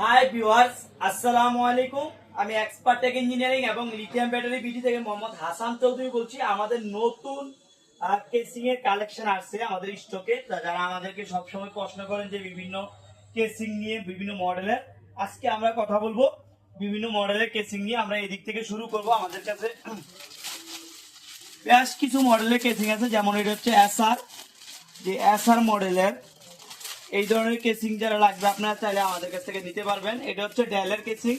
Hi viewers আসসালামু আলাইকুম আমি এক্সপার্ট টেক ইঞ্জিনিয়ারিং এবং লিথিয়াম ব্যাটারি বিডি থেকে মোহাম্মদ হাসান চৌধুরী বলছি। আমাদের নতুন কেসিং এর কালেকশন আসছে আমাদের স্টকে যারা আমাদেরকে সবসময় প্রশ্ন করেন যে বিভিন্ন কেসিং নিয়ে, বিভিন্ন মডেলের আজকে আমরা কথা বলব। বিভিন্ন মডেলের কেসিং নিয়ে আমরা এদিক থেকে শুরু করব আমাদের কাছে। বেশ কিছু মডেলের কেসিং আছে, যেমন এটা হচ্ছে এসআর যে এসআর মডেলের এই ধরনের কেসিং যারা লাগবে, আপনারা চাইলে আমাদের কাছ থেকে নিতে পারবেন। এটা হচ্ছে ডেলের কেসিং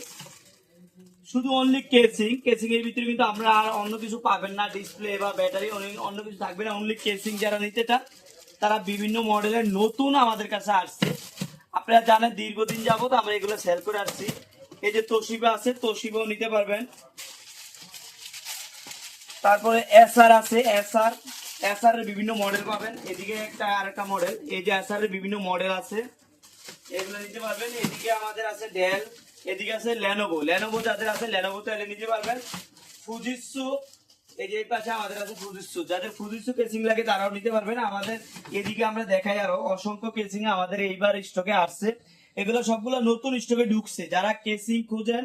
শুধু অনলি কেসিং কেসিং এর ভিতরে কিন্তু আমরা আর অন্য কিছু পাবেন না। ডিসপ্লে বা ব্যাটারি অন্য কিছু থাকবে না। অনলি কেসিং যারা নিতে চান, তারা বিভিন্ন মডেলের নতুন আমাদের কাছে আসছে। আপনারা জানেন দীর্ঘদিন যাবত আমরা এগুলো সেল করে আসছি। এই যে তোশিবা আছে তোশিবাও নিতে পারবেন। তারপরে এসআর আছে এসআর এসআর বিভিন্ন মডেল পাবেন। এদিকে একটা আরেকটা মডেল এই যে এসআর বিভিন্ন মডেল আছে। এগুলো নিতে পারবেন। এদিকে আমাদের আছে ডেল এদিকে আছে লেনোভো লেনোভো যাদের আছে লেনোভো এলে নিতে পারবেন। ফুজিৎসু এই যে এই পাশে আমাদের আছে ফুজিৎসু যাদের ফুজিৎসু কেসিং লাগে, তারাও নিতে পারবেন। আমাদের এদিকে আমরা দেখাই আরও। অসংখ্য কেসিং আমাদের এইবার স্টকে আসছে। এগুলো সবগুলো নতুন স্টকে ঢুকছে। যারা কেসিং খোঁজেন,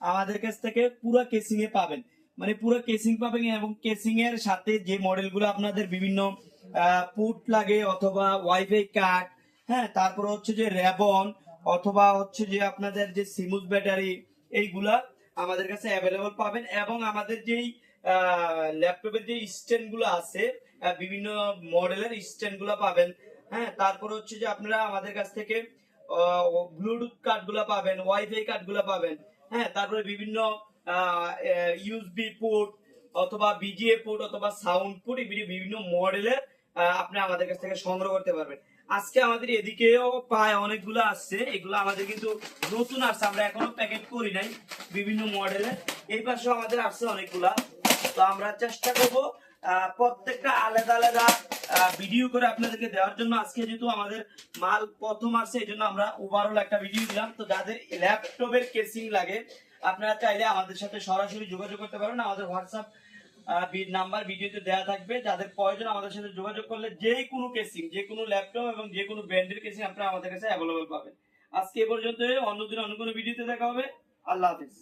আমাদের কাছ থেকে পুরো কেসিং এ পাবেন। মানে পুরো কেসিং পাবেন এবং কেসিং এর সাথে যে মডেলগুলো আপনাদের বিভিন্ন পুট লাগে অথবা ওয়াইফাই কার্ড হ্যাঁ তারপর হচ্ছে যে র্যাবন অথবা হচ্ছে যে আপনাদের যে সিমুস ব্যাটারি এইগুলা আমাদের কাছে অ্যাভেলেবল পাবেন এবং আমাদের যেই ল্যাপটপের যে স্ট্যান্ডগুলো আছে বিভিন্ন মডেলের স্ট্যান্ডগুলো পাবেন হ্যাঁ তারপর হচ্ছে যে আপনারা আমাদের কাছ থেকে ব্লুটুথ কার্ডগুলা পাবেন ওয়াইফাই কার্ডগুলা পাবেন হ্যাঁ তারপরে বিভিন্ন ইউএসবি পোর্ট অথবা বিজিএ পোর্ট অথবা সাউন্ড পোর্ট বিভিন্ন মডেলের আপনি আমাদের কাছ থেকে সংগ্রহ করতে পারবেন। আজকে আমাদের এদিকেও প্রায় অনেকগুলো আসছে, এগুলো আমাদের কিন্তু নতুন আসছে, আমরা এখনও প্যাকেট করি নাই বিভিন্ন মডেলের এই পাশেও আমাদের আসছে অনেকগুলা। তো আমরা চেষ্টা করব প্রত্যেকটা আলাদা আলাদা ভিডিও করে আপনাদেরকে দেওয়ার জন্য। আজকে যেহেতু আমাদের মাল প্রথম আসছে, এই জন্য আমরা ওভারঅল একটা ভিডিও দিলাম। তো যাদের ল্যাপটপের কেসিং লাগে আপনারা চাইলে আমাদের সাথে সরাসরি যোগাযোগ করতে পারেন। আমাদের হোয়াটসঅ্যাপ নাম্বার ভিডিওতে দেওয়া থাকবে। যাদের প্রয়োজন আমাদের সাথে যোগাযোগ করলে যে কোনো কেসিং যে কোনো ল্যাপটপ এবং যে কোনো ব্র্যান্ডের কেসিং আপনারা আমাদের কাছে অ্যাভেলেবল পাবেন। আজকে এ পর্যন্ত অন্যদিন অন্য কোনো ভিডিওতে দেখা হবে। আল্লাহ হাফিজ।